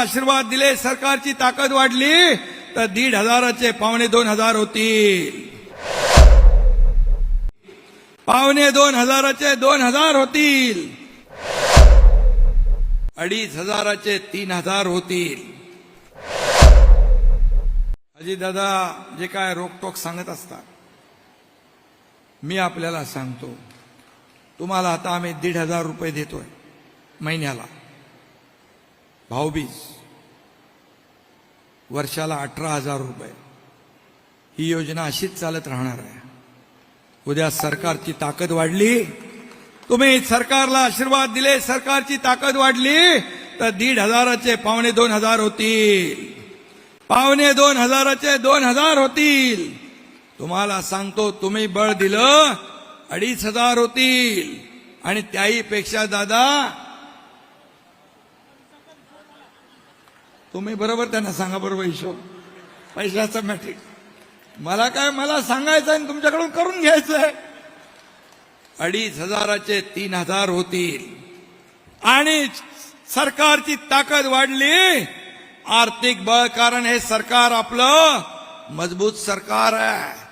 आशीर्वाद दिले सरकारची ताकद वाढली तर दीड हजाराचे पावणे दोन हजार होतील पावणे दोन हजाराचे दोन हजार होतील. अडीच हजाराचे तीन हजार होतील. अजी दादा जे काय रोकटोक सांगत असतात मी आपल्याला सांगतो. तुम्हाला आता आम्ही दीड हजार रुपये देतोय महिन्याला. भाऊबीज वर्षाला अठरा हजार रुपये. ही योजना अशीच चालत राहणार आहे. उद्या सरकारची ताकद वाढली. तुम्ही सरकारला आशीर्वाद दिले सरकारची ताकद वाढली तर दीड हजाराचे पावणे दोन हजार होतील. पावणे दोन हजाराचे दोन हजार होतील. तुम्हाला सांगतो तुम्ही बळ दिलं अडीच हजार होतील. आणि त्याही पेक्षा दादा तुम्ही बरोबर त्यांना सांगा बरोबर हिशोब. पैशाचं मॅट्रिक मला काय मला सांगायचं आणि तुमच्याकडून करून घ्यायचं आहे अडीच हजाराचे तीन हजार होतील. आणि सरकारची ताकद वाढली आर्थिक बळ कारण हे सरकार आपलं मजबूत सरकार आहे.